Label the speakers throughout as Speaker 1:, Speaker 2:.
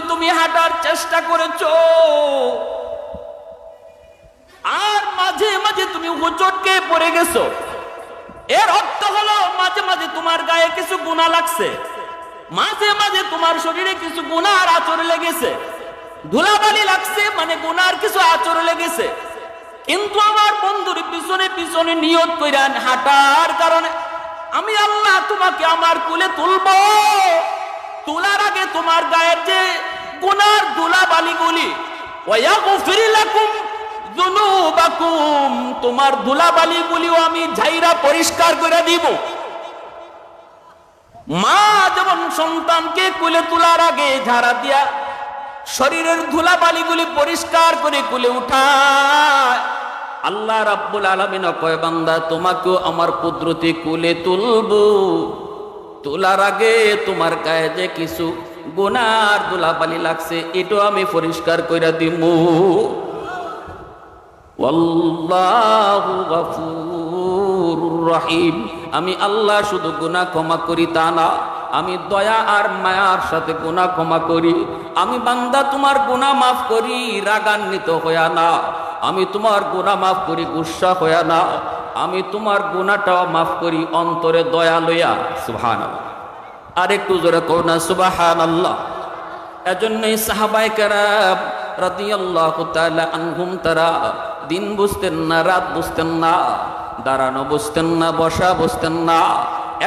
Speaker 1: জোরে তুমি হাঁটার চেষ্টা করেছ। আর মাঝে মাঝে তুমি হুচটকে পড়ে গেছো। এর অর্থ হলো, মাঝে মাঝে তোমার গায়ে কিছু গুণা লাগছে। মাঝে মাঝে তোমার শরীরে কিছু গুণার আচর লেগেছে। ধুলাবালি লাগছে মানে গুনার কিছু আচর লেগেছে। কিন্তু আমার বন্ধুর পিছনে পিছনে নিয়ত কইরান হাঁটার কারণে আমি আল্লাহ তোমাকে আমার কুলে তুলবো। তোলার আগে তোমার গায়ের যে গুনার ধুলাবালিগুলি তোমার ধুলাবালিগুলিও আমি ঝাইরা পরিষ্কার করে দিব। মা যেমন সন্তানকে কুলে তোলার আগে ঝাড়া দিয়া শরীরের ধুলাবালিগুলি পরিষ্কার করে কুলে উঠায়। আল্লাহ রাব্বুল আলামিন কয়, বান্দা, তোমাকেও আমার কুদরতি কুলে তুলবো। তোলার আগে তোমার গায়ে যে কিছু গুনার ধুলাবালি লাগছে এটাও আমি পরিষ্কার কইরা গফুরুর রহিম। আমি আল্লাহ শুধু গুনাহ ক্ষমা করি তা না, আমি দয়া আর মায়ার সাথে গুনাহ ক্ষমা করি। আমি বান্দা, তোমার গুনাহ মাফ করি, রাগান্বিত হইয়া না। আমি তোমার গুনাহ মাফ করি, গুসা হইয়া না। আমি তোমার গুনাহটাও মাফ করি, অন্তরে দয়া লইয়া, সুবহানাল্লাহ। আর একটু জোরে করো না, সুবহানাল্লাহ। এজন্যই সাহাবাই কারাম রাদিয়াল্লাহু তাআলা আনহুম তারা দিন বুঝতেন না, রাত বুঝতেন না, দাঁড়ানো বুঝতেন না, বসা বুঝতেন না।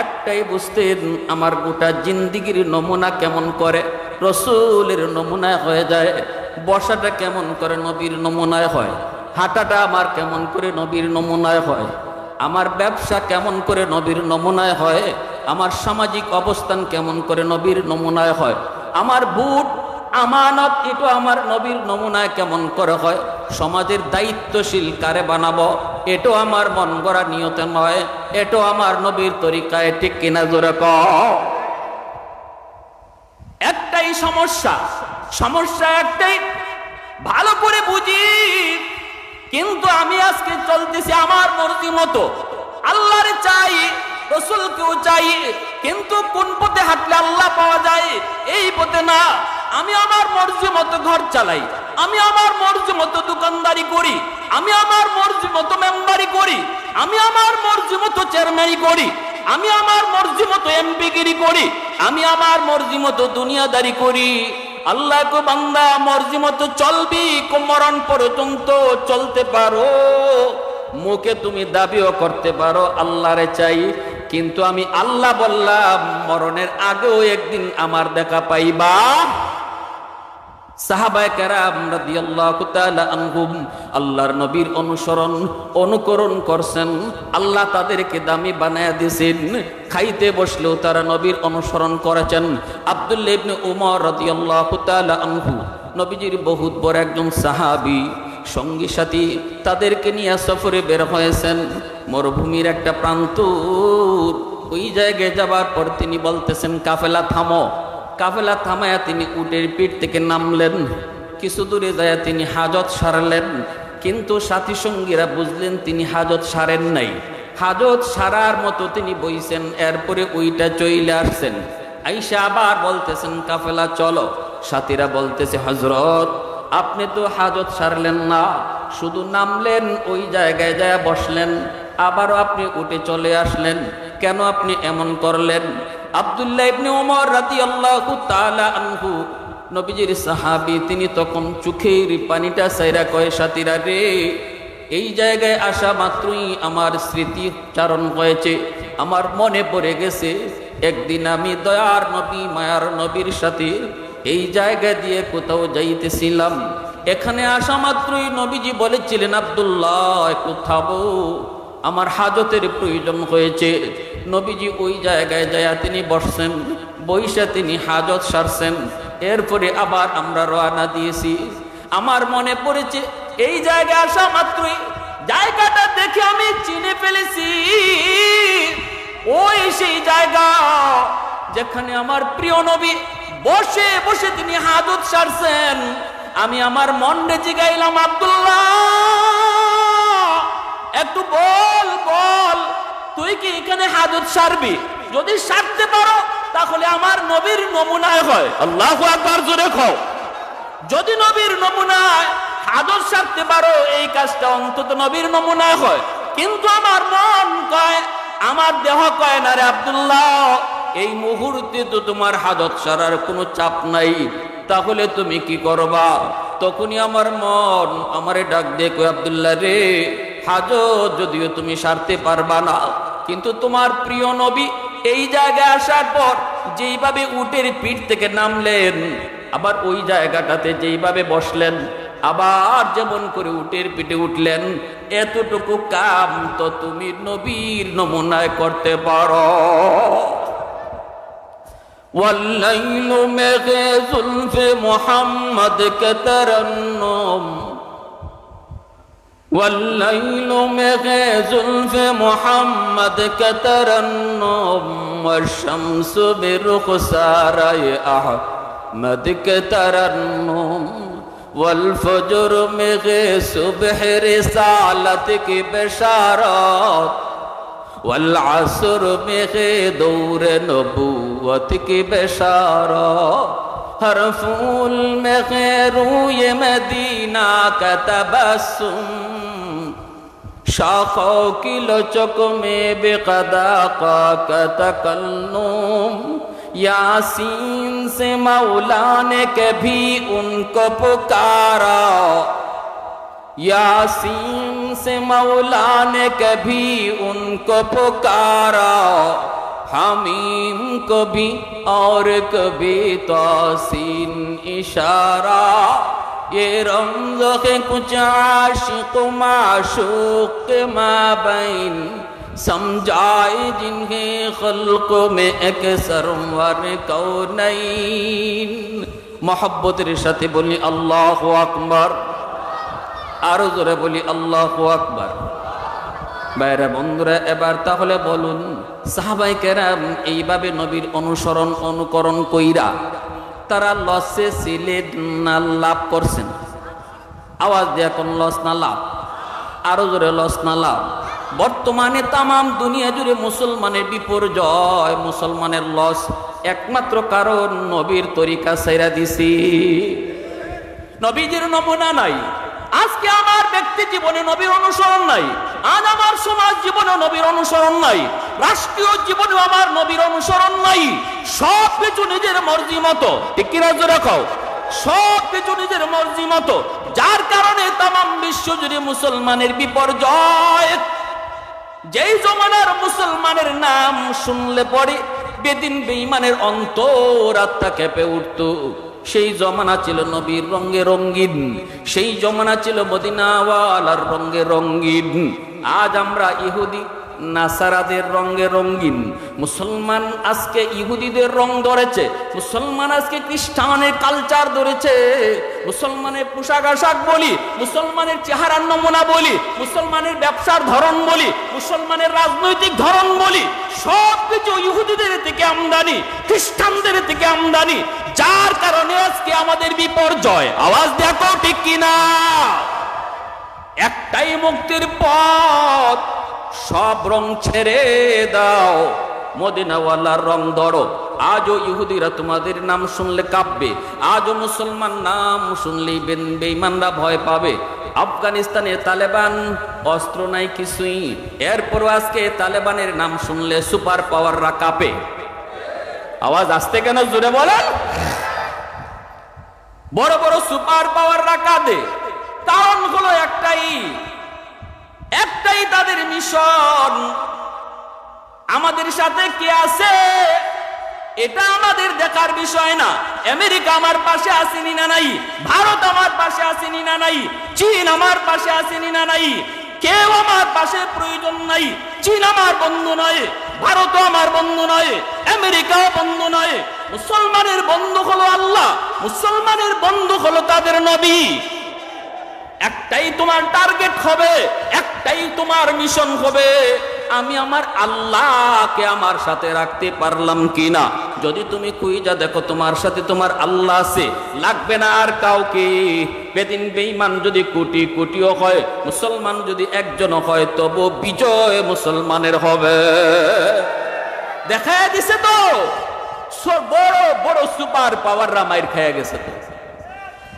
Speaker 1: একটাই বুঝতেন, আমার গোটা জিন্দিগির নমুনা কেমন করে, রসুলের নমুনায় হয়ে যায়, বসাটা কেমন করে নবীর নমুনায় হয়, হাঁটাটা আমার কেমন করে নবীর নমুনায় হয়, আমার ব্যবসা কেমন করে নবীর নমুনায় হয় আমার সামাজিক অবস্থান কেমন করে নবীর নমুনায় হয়? আমার বুট, আমানত, এটা আমার নবীর নমুনায় কেমন করে হয়? সমাজের দায়িত্বশীল কারে বানাবো? এটাও আমার মন গড়া নিয়তে নয়। এটাও আমার নবীর তরিকায় ঠিক কিনা জোরে ক একটাই সমস্যা। সমস্যা একটাই, ভালো করে বুঝি। কিন্তু আমি আজকে চলতেছি আমার মর্জি মতো। আল্লাহর চাই রসুলকেও চাই, কিন্তু কোন পথে হাঁটলে আল্লাহ পাওয়া যায়? এই পথে না। আমি আমার মর্জি মতো ঘর চালাই, আমি আমার মর্জি মতো দোকানদারি করি, আমি আমার মর্জি মতো মেম্বারি করি, আমি আমার মর্জি মতো চেয়ারম্যানই করি, আমি আমার মর্জি মতো এমপিগিরি করি, আমি আমার মর্জি মতো দুনিয়াদারি করি। আল্লাহ কো বান্দা, মর্জি মতো চলবি মরণ পর্যন্ত চলতে পারো। মুখে তুমি দাবিও করতে পারো, আল্লাহরে চাই। কিন্তু আমি আল্লাহ বললাম, মরণের আগেও একদিন আমার দেখা পাইবা। আল্লাহর নবীর অনুসরণ, অনুকরণ করছেন। আল্লাহ তাদেরকে দামি খাইতে বসলেও তারা নবীর অনুসরণ করেছেন। নবীজির বহুত বড় একজন সাহাবী। সঙ্গী সাথী তাদেরকে নিয়ে সফরে বের হয়েছেন। মরুভূমির একটা প্রান্ত। ওই জায়গায় যাবার পর তিনি বলতেছেন, কাফেলা থামো। কাফেলা থামায়া তিনি উটের পিঠ থেকে নামলেন। কিছু দূরে যায় তিনি হাজত সারলেন। কিন্তু সাথী সঙ্গীরা বুঝলেন, তিনি হাজত সারেন নাই। হাজত সারার মতো তিনি বইছেন, এরপরে ওইটা চইলে আসছেন। আইসা আবার বলতেছেন, কাফেলা, চলো। সাথীরা বলতেছে হজরত আপনি তো হাজত সারলেন না, শুধু নামলেন, ওই জায়গায় যায় বসলেন, আবারও আপনি উঠে চলে আসলেন, কেন আপনি এমন করলেন? আব্দুল্লাহ ইবনে ওমর রাদিয়াল্লাহু তাআলা আনহু, নবীজির সাহাবি, তিনি তখন চোখের পানিটা সাইরা কয়, সাথীরা রে, এই জায়গায় আসা মাত্রই আমার স্মৃতি চারণ হয়েছে, আমার মনে পড়ে গেছে, একদিন আমি দয়ার নবী, মায়ার নবীর সাথে এই জায়গা দিয়ে কোথাও যাইতেছিলাম। এখানে আসা মাত্রই নবীজি বলেছিলেন, আব্দুল্লাহ, একটু আমার হাজতের প্রয়োজন হয়েছে। নবীজি ওই জায়গায় যায় তিনি বসছেন বৈশা তিনি হাজত সারছেন। এরপরে আবার আমরা রওনা দিয়েছি। আমার মনে পড়েছে, এই জায়গায় আসা মাত্রই জায়গাটা দেখে আমি চিনে ফেলেছি। ওই সেই জায়গা যেখানে আমার প্রিয় নবী বসে বসে তিনি হাজত সারছেন। আমি আমার মনে জিগাইলাম, আব্দুল্লাহ, একটু বল বল, তুই কি এখানে হাজত সারবি? যদি সারতে পারো, তাহলে আমার নবীর নমুনায় হয়। আল্লাহ একবার জোরে খাও যদি নবীর নমুনায় আদর্শ সারতে পারো, এই কাজটা অন্তত নবীর নমুনায় হয়। কিন্তু আমার মন কয়, আমার দেহ কয়, না রে আব্দুল্লাহ এই মুহূর্তে তো তোমার হাদত সারার কোনো চাপ নাই। তাহলে তুমি কি করবা? তখনই আমার মন আমারে ডাক কয়, আব্দুল্লাহ রে, হাজত যদিও তুমি সারতে পারবা না, কিন্তু তোমার প্রিয় নবী এই জায়গায় আসার পর যেইভাবে উটের পিঠ থেকে নামলেন, আবার ওই জায়গাটাতে যেইভাবে বসলেন, আবার যেমন করে উটের পিঠে উঠলেন, এতটুকু কাম তো তুমি নবীর নমুনায় করতে পারো। والليل مغيث في محمد كترنم. والليل مغيث في محمد كترنم. والشمس برخسار أحمد كترنم. والفجر مغيث صبح رسالتك بشارات. والعصر میں دور نبوت کی بشارہ، ہر پھول میں غیروں یہ مدینہ کا تبسم۔ شاخوں کی لچک میں بے قداقا کا تکلم۔ یاسین سے مولا نے کبھی ان کو پکارا۔ یاسین سے مولا نے کبھی ان کو پکارا، حمیم کو بھی اور کبھی توسین اشارہ۔ یہ رمز کچھ عاشق معشوق مابین، سمجھائے جنہیں خلق میں ایک سرور کونین۔ محبت رشت بلی اللہ اکبر۔ আরও জোরে বলি, আল্লাহ আকবার। বাইরা বন্ধুরা, এবার তাহলে বলুন সাহাবাই কেরাম এইভাবে নবীর অনুসরণ, অনুকরণ কইরা তারা লসে সিলেট না লাভ করছেন? আওয়াজ দেয়া কোন লস না লাভ? আরও জোরে লস না লাভ। বর্তমানে তামাম দুনিয়া জুড়ে মুসলমানের বিপর্যয়, মুসলমানের লস একমাত্র কারণ নবীর তরিকা সাইরা দিছি। নবীজির নমুনা নাই। আজকে আমার ব্যক্তি জীবনে নবীর অনুসরণ নাই। আজ আমার সমাজ জীবনে নবীর অনুসরণ নাই। রাষ্ট্রীয় জীবনে আমার নবীর অনুসরণ নাই। সব কিছু নিজের মর্জি মতো। ঠিক কি রাজ্য রাখাও সব কিছু নিজের মর্জি মতো। যার কারণে তাম বিশ্ব জুড়ে মুসলমানের বিপর্যয়। যেই জমানার মুসলমানের নাম শুনলে পরে বেদিন বেইমানের অন্তর আত্মা কেঁপে উঠত। সেই জমানা ছিল নবীর রঙ্গে রঙ্গিন সেই জমানা ছিল মদিনাওয়ালার রঙ্গে রঙ্গিন আজ আমরা ইহুদি নাসারাদের রঙ্গে রঙ্গিন মুসলমান আজকে ইহুদিদের রং ধরেছে, মুসলমান আজকে খ্রিস্টানের কালচার ধরেছে। মুসলমানের পোশাক আশাক বলি, মুসলমানের চেহারার নমুনা বলি, মুসলমানের ব্যবসার ধরন বলি, মুসলমানের রাজনৈতিক ধরন বলি সব কিছু ইহুদিদের থেকে আমদানি, খ্রিস্টানদের থেকে আমদানি। যার কারণে আজকে আমাদের বিপর্যয়। আওয়াজ দেখো ঠিক কিনা? একটাই মুক্তির পথ। সব রং ছেড়ে দাও। মদিনাওয়ালার রং ধরো। আজও ইহুদিরা তোমাদের নাম শুনলে কাঁপবে। আজও মুসলমান নাম শুনলেই বেইমানরা ভয় পাবে। আফগানিস্তানে তালেবান অস্ত্র নাই কিছুই। এরপরও আজকে তালেবানের নাম শুনলে সুপার পাওয়াররা কাঁপে। আওয়াজ আসতে কেন? জুড়ে বলেন। বড় বড় সুপার পাওয়াররা কাঁদে। কারণ হলো একটাই। একটাই তাদের মিশন। আমাদের সাথে কে আছে? এটা আমাদের দেখার বিষয় না। আমেরিকা আমার পাশে আসেনি না নাই? ভারত আমার পাশে আসেনি না নাই? চীন আমার পাশে আসেনি না নাই? কেউ আমার পাশে প্রয়োজন নাই। চীন আমার বন্ধু নয়, ভারতও আমার বন্ধু নয়, আমেরিকাও বন্ধু নয়। মুসলমানের বন্ধু হলো আল্লাহ, মুসলমানের বন্ধু হলো তাদের নবী। একটাই তোমার টার্গেট হবে, একটাই তোমার মিশন হবে। আমি আমার আল্লাহকে আমার সাথে রাখতে পারলাম কিনা? যদি তুমি কুইজা দেখো, তোমার সাথে তোমার আল্লাহ আছে, লাগবে না আর কাউকে? বেদিন বেইমান যদি কোটি কোটিও হয়, মুসলমান যদি একজনও হয়, তবু বিজয় মুসলমানের হবে। দেখা দিছে তো? বড় বড় সুপার পাওয়াররা মাইর খেয়ে গেছে তো।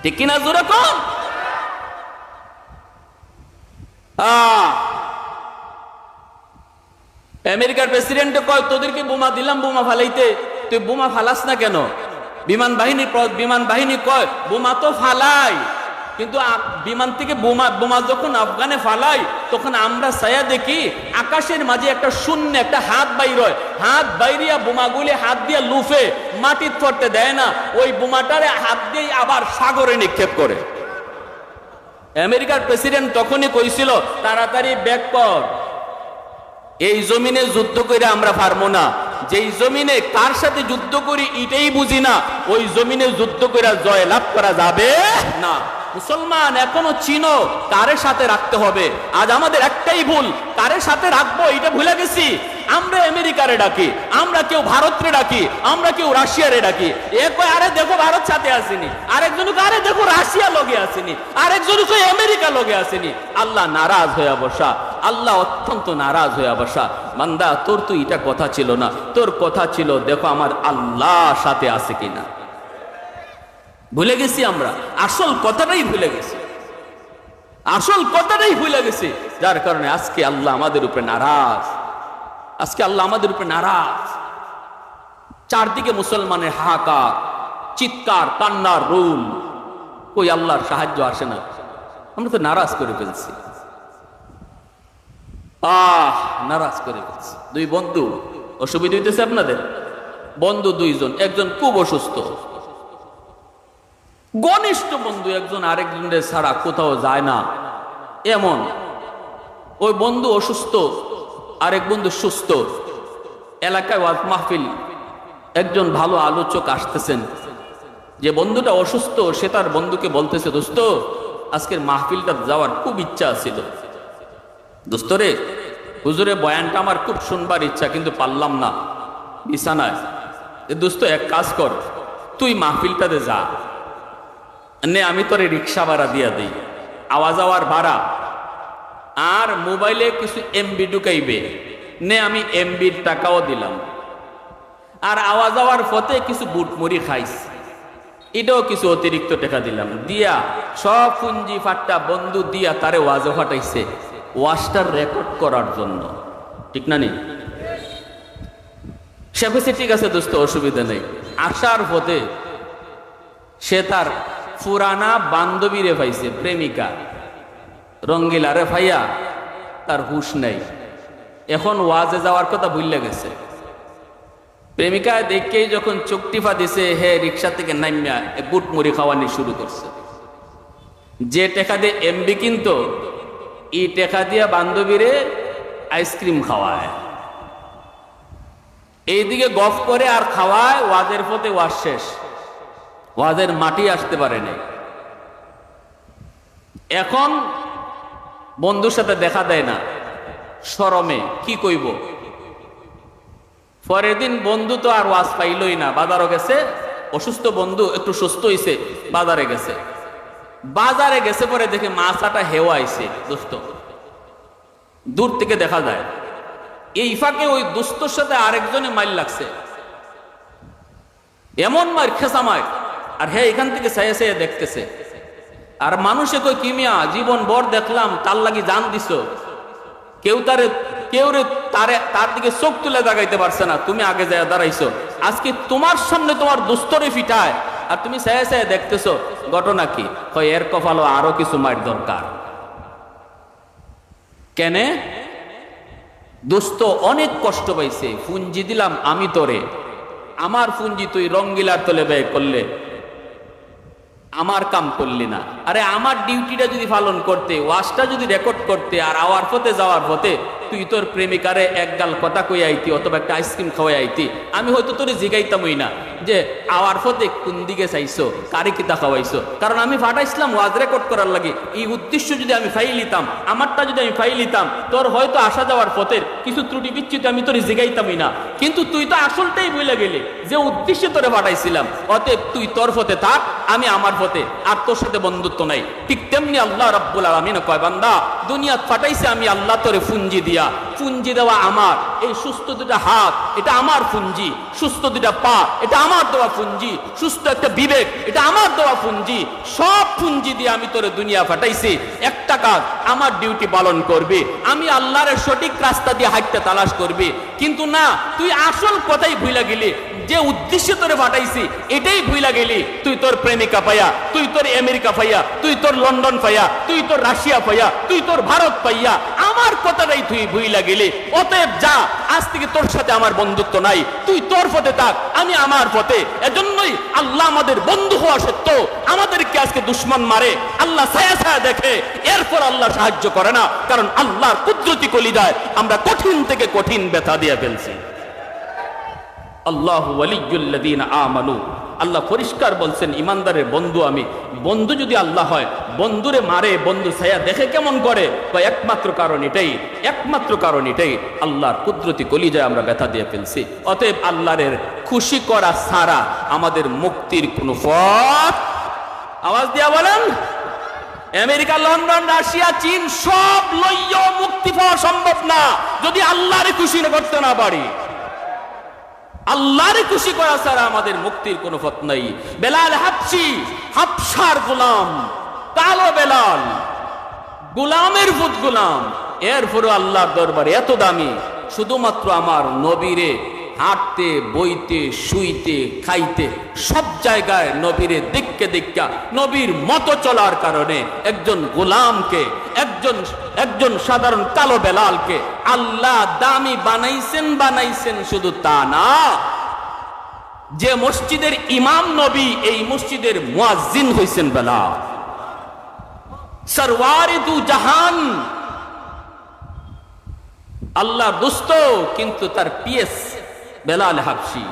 Speaker 1: ঠিক কিনা জোরে কম আহ আমেরিকার প্রেসিডেন্ট কয়, তোদেরকে বোমা দিলাম, বোমা ফালাইতে। তুই বোমা ফালাস না কেন? বিমান বাহিনী বিমান বাহিনী কয়, বোমা তো ফালাই। কিন্তু বিমান থেকে বোমা বোমা যখন আফগানে ফালাই, তখন আমরা ছায়া দেখি, আকাশের মাঝে একটা শূন্য, একটা হাত বাইর হয়। হাত বাইরিয়া বোমাগুলি হাত দিয়ে লুফে, মাটির পড়তে দেয় না। ওই বোমাটারে হাত দিয়ে আবার সাগরে নিক্ষেপ করে। আমেরিকার প্রেসিডেন্ট তখনই কইছিল, তাড়াতাড়ি ব্যাক কর। এই জমিনে যুদ্ধ করে আমরা পারব না। যেই জমিনে কার সাথে যুদ্ধ করি এটাই বুঝি না, ওই জমিনে যুদ্ধ করে জয় লাভ করা যাবে না। মুসলমান, এখনও চিনো কারের সাথে রাখতে হবে। আজ আমাদের একটাই ভুল কারের সাথে রাখব এটা ভুলে গেছি। আমরা আমেরিকারে ডাকি, আমরা কেউ ভারতরে ডাকি, আমরা কেউ রাশিয়ারে ডাকি। এ আরে দেখো ভারত সাথে আসেনি। আরেকজন আরে দেখো রাশিয়া লগে আসেনি। আরেকজন কয়, আমেরিকা লগে আসেনি। আল্লাহ নারাজ হয়ে বসা। আল্লাহ অত্যন্ত নারাজ হয়ে বসা। মান্দা তোর তো এটা কথা ছিল না। তোর কথা ছিল, দেখো আমার আল্লাহ সাথে আছে কিনা। ভুলে গেছি আমরা। আসল কথাটাই ভুলে গেছি। আসল কথাটাই ভুলে গেছি। যার কারণে আজকে আল্লাহ আমাদের উপরে নারাজ। আজকে আল্লাহ আমাদের উপরে নারাজ। চারদিকে মুসলমানের হাহাকার, চিৎকার, কান্নার রুল ওই আল্লাহর সাহায্য আসে না? আমরা তো নারাজ করে ফেলছি। আহ, নারাজ করে ফেলছি। দুই বন্ধু, অসুবিধা হইতেছে আপনাদের? বন্ধু দুইজন, একজন খুব অসুস্থ। ঘনিষ্ঠ বন্ধু একজন আরেকজনের ছাড়া কোথাও যায় না। এমন। ওই বন্ধু অসুস্থ আরেক বন্ধু সুস্থ। এলাকায় ওয়াজ মাহফিল। একজন ভালো আলোচক আসতেছেন। যে বন্ধুটা অসুস্থ, সে তার বন্ধুকে বলতেছে, দোস্ত, আজকের মাহফিলটা যাওয়ার খুব ইচ্ছা ছিল দোস্ত রে, হুজুরে বয়ানটা আমার খুব শুনবার ইচ্ছা, কিন্তু পারলাম না। বিছানায়। দোস্ত, এক কাজ কর, তুই মাহফিলটাতে যা। নে, আমি তোরে রিক্সা ভাড়া দিয়া দিই। আওয়াজ আওয়ার ভাড়া আর মোবাইলে কিছু এমবি ঢুকাইবে। নে আমি এমবির টাকাও দিলাম। আর আওয়াজ আওয়ার পথে কিছু বুটমুড়ি খাইস এটাও কিছু অতিরিক্ত টাকা দিলাম। দিয়া সব পুঞ্জি ফাট্টা বন্ধু দিয়া তারে ওয়াজও ফাটাইছে। ওয়াজটার রেকর্ড করার জন্য। ঠিক না নি? সে কইছে, ঠিক আছে দোস্ত, অসুবিধা নেই। আসার পথে সে তার পুরানা বান্ধবীরে পাইছে, প্রেমিকা। রঙ্গিলা রে ভাইয়া, তার হুশ নেই। এখন ওয়াজে যাওয়ার কথা ভুললে গেছে। প্রেমিকা দেখেই যখন চোখ টিফা দিছে হে রিক্সা থেকে নামিয়া বুট মুড়ি খাওয়ানি শুরু করছে। যে টেকা দিয়ে এমবি কিনতো, ই টেকা দিয়া বান্ধবীরে আইসক্রিম খাওয়ায়। এইদিকে গফ করে আর খাওয়ায়, ওয়াজের পথে ওয়াজ শেষ। ওয়াজের মাটি আসতে পারে নাই এখন বন্ধুর সাথে দেখা দেয় না। সরমে, কি কইব? পরের দিন বন্ধু তো আর ওয়াজ পাইলই না, বাজারও গেছে, অসুস্থ বন্ধু একটু সুস্থ হইছে, বাজারে গেছে। বাজারে গেছে পরে দেখে মাছাটা হেওয়া আইছে দূর থেকে দেখা যায়। এই ফাঁকে ওই দুস্তর সাথে আরেকজনে মাইল লাগছে। এমন মার খেসা মার আর হ্যাঁ এখান থেকে সাইয়ে সাইয়ে দেখতেছে। আর মানুষে কই কিমিয়া জীবন বর দেখলাম, তার লাগি জান দিছ। কেউ তারে, কেউ রে তারে, তার দিকে চোখ তুলে দাগাইতে পারছে না, তুমি আগে যায় দাঁড়াইছো। আজকে তোমার সামনে তোমার দুস্তরে ফিটায়, আর তুমি সাইয়ে সাইয়ে দেখতেছো, ঘটনা কি? হয় এর কপালও আরও কিছু মার দরকার। কেনে? দোস্ত, অনেক কষ্ট পাইছে পুঞ্জি দিলাম আমি তোরে। আমার পুঞ্জি তুই রঙ্গিলার তলে ব্যয় করলে আমার কাম করলি না। আরে আমার ডিউটিটা যদি পালন করতে, ওয়াশটা যদি রেকর্ড করতে আর আওয়ার পথে যাওয়ার পথে তুই তোর প্রেমিকারে এক গাল কথা কই আইতি অথবা একটা আইসক্রিম খাওয়াই আইতি। আমি হয়তো তোরে জিগাইতামই না যে, আওয়ার পথে কোন দিকে চাইছো? কারে কিতা খাওয়াইছো? কারণ আমি ফাটাইছিলাম ওয়াজ রেকর্ড করার লাগে। এই উদ্দেশ্য যদি আমি ফাই লিতাম আমারটা যদি আমি ফাই লিতাম তোর হয়তো আসা যাওয়ার পথের কিছু ত্রুটি বিচ্ছিত আমি তোরে জিগাইতামই না। কিন্তু তুই তো আসলটাই বলে গেলি যে উদ্দেশ্যে তোরে পাঠাইছিলাম অতএব তুই তোর ফতে থাক, আমি আমার পথে আর তোর সাথে বন্ধুত্ব নাই। ঠিক তেমনি আল্লাহ রাব্বুল আলামিন কয়, বান্দা দুনিয়া ফাটাইছে আমি আল্লাহ তোরে ফুঞ্জি দিয়া ফুঞ্জি দেওয়া আমার, এই সুস্থ দুটা হাত, এটা আমার ফুঞ্জি, সুস্থ দুটা পা, এটা আমার দেওয়া ফুঞ্জি, সুস্থ একটা বিবেক, এটা আমার দেওয়া ফুঞ্জি, সব ফুঞ্জি দিয়ে আমি তোরে দুনিয়া ফাটাইছি। একটা কাজ, আমার ডিউটি পালন করবি, আমি আল্লাহর সঠিক রাস্তা দিয়ে হাঁটতে তালাশ করবি। কিন্তু না, তুই আসল কথাই ভুইলা গেলি, যে উদ্দেশ্যে তোরে পাঠাইছি এটাই ভুইলা গেলি। তুই তোর প্রেমিকা পাইয়া, তুই তোর আমেরিকা পাইয়া, তুই তোর লন্ডন পাইয়া, তুই তোর রাশিয়া পাইয়া, তুই তোর ভারত পাইয়া আমার কথাটাই তুই ভুইলা গেলি। অতএব যা, আজ থেকে তোর সাথে আমার বন্ধুত্ব নাই। তুই তোর পথে থাক, আমি আমার পথে। এজন্যই আল্লাহ আমাদের বন্ধু হওয়া সত্ত্বেও আমাদেরকে আজকে দুশ্মন মারে। আল্লাহ ছায়া ছায়া দেখে, এরপর আল্লাহ সাহায্য করে না। কারণ আল্লাহর কুদরতি কলিদায় আমরা কঠিন থেকে কঠিন ব্যথা দিয়ে ফেলছি। আল্লাহ ওয়ালিউল্লাদিন আমানু। আল্লাহ পরিষ্কার বলছেন, ইমানদারের বন্ধু আমি। বন্ধু যদি আল্লাহ হয়, বন্ধুরে মারে, বন্ধু ছায়া দেখে কেমন করে? বা একমাত্র কারণ এটাই, একমাত্র কারণ এটাই। আল্লাহর কুদরতি কলিজায় আমরা ব্যথা দিয়ে ফেলছি। অতএব আল্লাহরের খুশি করা ছাড়া আমাদের মুক্তির কোনো পথ আওয়াজ দিয়া বলেন, আমেরিকা, লন্ডন, রাশিয়া, চীন সব লইয় মুক্তি পাওয়া সম্ভব না। যদি আল্লাহরে খুশি করতে না পারি আল্লাহরে খুশি করা ছাড়া আমাদের মুক্তির কোনো পথ নাই। বেলাল হাফসি, হাফসার গোলাম, কালো বেলাল, গোলামের ভূত গোলাম। এরপরও আল্লাহর দরবারে এত দামি, শুধুমাত্র আমার নবীরে হাঁটতে, বইতে, শুইতে, খাইতে, সব জায়গায় নবীরে দিককে দিক্কা নবীর মতো চলার কারণে একজন গোলামকে, একজন একজন সাধারণ কালো বেলালকে আল্লাহ দামি বানাইছেন বানাইছেন শুধু তা না। যে মসজিদের ইমাম নবী, এই মসজিদের মুয়াজ্জিন হইছেন বেলাল। সরওয়ারে দু জাহান। আল্লাহ দুস্ত, কিন্তু তার PS Bilal Habshi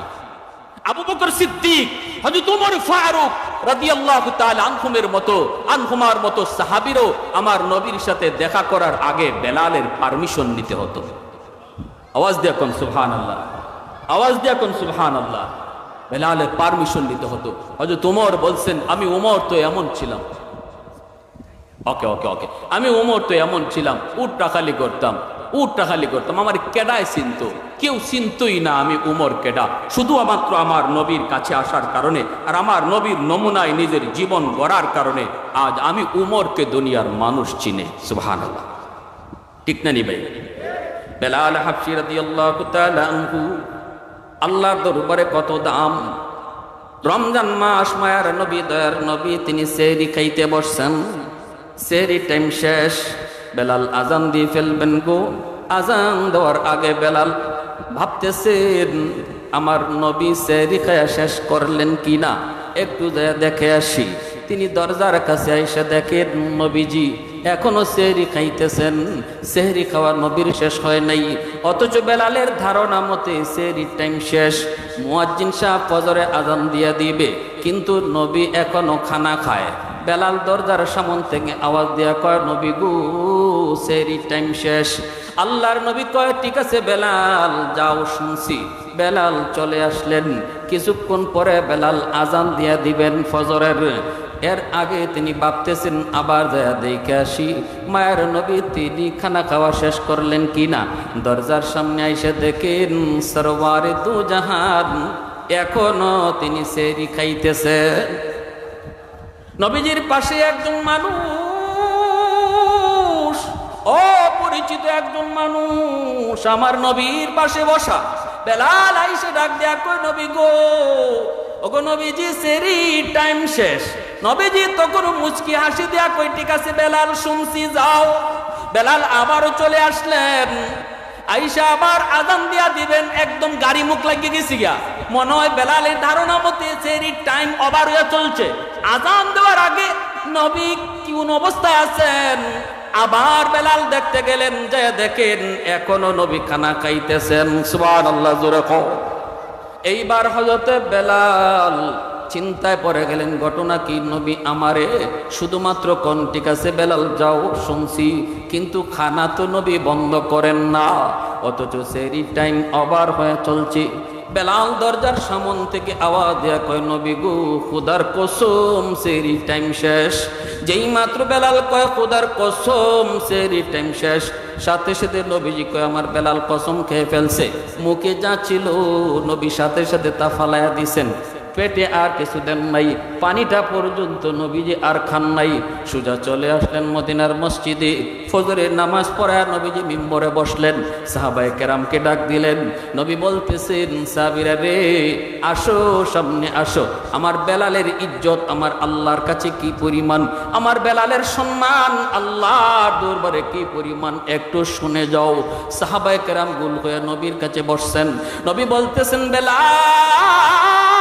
Speaker 1: Abu Bakr Siddique, হযরত ওমর ফারুক রাদিয়াল্লাহু তাআলা আনহুমের মতো, আনহুমার মতো সাহাবীরও আমার নবীর সাথে দেখা করার আগে বেলালের পারমিশন নিতে হতো। আওয়াজ দিয়া কোন সুবহানাল্লাহ, আওয়াজ দিয়া কোন সুবহানাল্লাহ। বেলালের পারমিশন নিতে হতো। হযরত ওমর বলছেন, আমি ওমর তো এমন ছিলাম। ওকে ওকে ওকে আমি ওমর তো এমন ছিলাম উট টাকালি করতাম উট টাকালি করতাম। আমার কেডায় চিনত, কেউ চিনতই না আমি উমর কেডা। শুধু মাত্র আমার নবীর কাছে আসার কারণে আর আমার নবীর নমুনায় নিজের জীবন গড়ার কারণে আজ আমি উমরকে দুনিয়ার মানুষ চিনে সুবহান ঠিক না নি ভাই? বেলাল হাফসি রাদিয়াল্লাহু তাআলা আনহু, আল্লাহর দরবারে কত দাম। রমজান মাস মায়ার নবী দয়ার নবী, তিনি সেরি খাইতে বসছেন। সেরি টাইম শেষ, বেলাল আজান দিয়ে ফেলবেন গো। আজান দেওয়ার আগে বেলাল ভাবতেছেন, আমার নবী সেরি খায়া শেষ করলেন কি না একটু দেখে আসি। তিনি দরজার কাছে এসে দেখেন, নবীজি, এখনও সেহরি খাইতেছেন। সেহরি খাওয়ার নবীর শেষ হয় নাই। অথচ বেলালের ধারণা মতে সেহরির টাইম শেষ। মুয়াজ্জিন শাহ ফজরে আজান দিয়া দিবে, কিন্তু নবী এখনও খানা খায়। বেলাল দরজার সামন থেকে আওয়াজ দেয়া কয়, নবী গু, সেরি টাইম শেষ। আল্লাহর নবী কয়, ঠিক আছে বেলাল, যাও শুনছি। বেলাল চলে আসলেন। কিছুক্ষণ পরে বেলাল আজান দিয়া দিবেন ফজরের। এর আগে তিনি ভাবতেছেন, আবার যায় দেখে আসি। মায়ের নবী তিনি খানা খাওয়া শেষ করলেন কিনা? দরজার সামনে এসে দেখেন, সরওয়ারে দু জাহান এখনও তিনি সেরি খাইতেছেন। নবীজির পাশে একজন মানুষ, অপরিচিত একজন মানুষ আমার নবীর পাশে বসা। বেলাল আইসে ডাক দেয়া কই নবী গো, ওগো নবীজি, সেরি টাইম শেষ। নবীজি তখন মুচকি হাসি দেয়া কই ঠিক আছে বেলাল, শুনছি, যাও। বেলাল আবারও চলে আসলেন। আইসা আবার আজান দিয়া দিবেন, একদম গাড়ি মুখ লাগিয়ে গেছি গিয়া। মনে হয় বেলালের ধারণা মতে সেরি টাইম ওভার হয়ে চলছে। আজান দেওয়ার আগে নবী কোন অবস্থায় আছেন? আবার বেলাল দেখতে গেলেন যে দেখেন এখনও নবী খানা খাইতেছেন। সুবান আল্লাহ জোরে এইবার হজরতে বেলাল চিন্তায় পড়ে গেলেন, ঘটনা কি নবী আমারে? শুধুমাত্র কোন ঠিক আছে বেলাল, যাও, শুনছি। কিন্তু খানা তো নবী বন্ধ করেন না। অথচ সেরি টাইম ওভার হয়ে চলছে। বেলাল দরজার সামন থেকে আওয়াজ দেয়া কয়, নবী গু, খুদার কসম, সেরি টাইম শেষ। যেই মাত্র বেলাল কয়, খুদার কসম, সেরি টাইম শেষ। সাথে সাথে নবীজি কয়, আমার বেলাল কসম খেয়ে ফেলছে। মুখে যা ছিল, নবী সাথে সাথে তা ফালাইয়া দিছেন। পেটে আর কিছু দেন নাই। পানিটা পর্যন্ত নবীজি আর খান নাই। সুজা চলে আসলেন মদিনার মসজিদে। ফজরের নামাজ পড়ায় নবীজি মিম্বরে বসলেন। সাহাবাই কেরামকে ডাক দিলেন, নবী বলতেছেন সাবিরা রে, আসো, সামনে আসো। আমার বেলালের ইজ্জত আমার আল্লাহর কাছে কি পরিমাণ? আমার বেলালের সম্মান আল্লাহর দরবারে কি পরিমাণ? একটু শুনে যাও। সাহাবাই কেরাম গুল হয়ে নবীর কাছে বসছেন। নবী বলতেছেন, বেলাল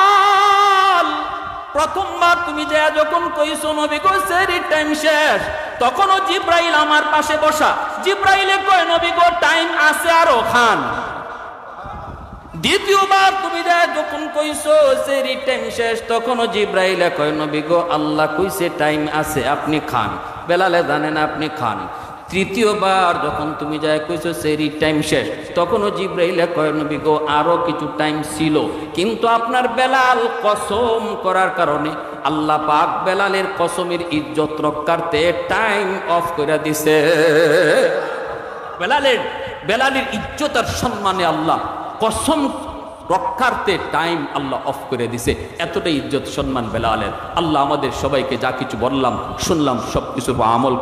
Speaker 1: প্রথমবার তুমি যে যখন কইছো, নবী সেরির টাইম শেষ। তখনও জিব্রাইল আমার পাশে বসা। জিব্রাইলে কয়, নবী গো টাইম আছে আরও, খান। দ্বিতীয়বার তুমি যখন কইছো সেরি টাইম শেষ, তখনও জিব্রাইলে কয়, নবী গো, আল্লাহ কইছে টাইম আছে, আপনি খান। বেলালে জানেন আপনি খান। তৃতীয়বার যখন তুমি যা কইছো সেরি টাইম শেষ, তখনও জিব্রাইলে কয়, নবী গো, আরও কিছু টাইম ছিল। কিন্তু আপনার বেলাল কসম করার কারণে আল্লাহ পাক বেলালের কসমের ইজ্জত রক্ষার্থে টাইম অফ করে দিছে। বেলালের বেলালের ইজ্জত আর সম্মানে আল্লাহ কসম রক্ষার্থে টাইম আল্লাহ অফ করে দিছে। এতটাই ইজ্জত সম্মান বেলালের। আল্লাহ আমাদের সবাইকে যা কিছু বললাম, শুনলাম সব কিছু আমল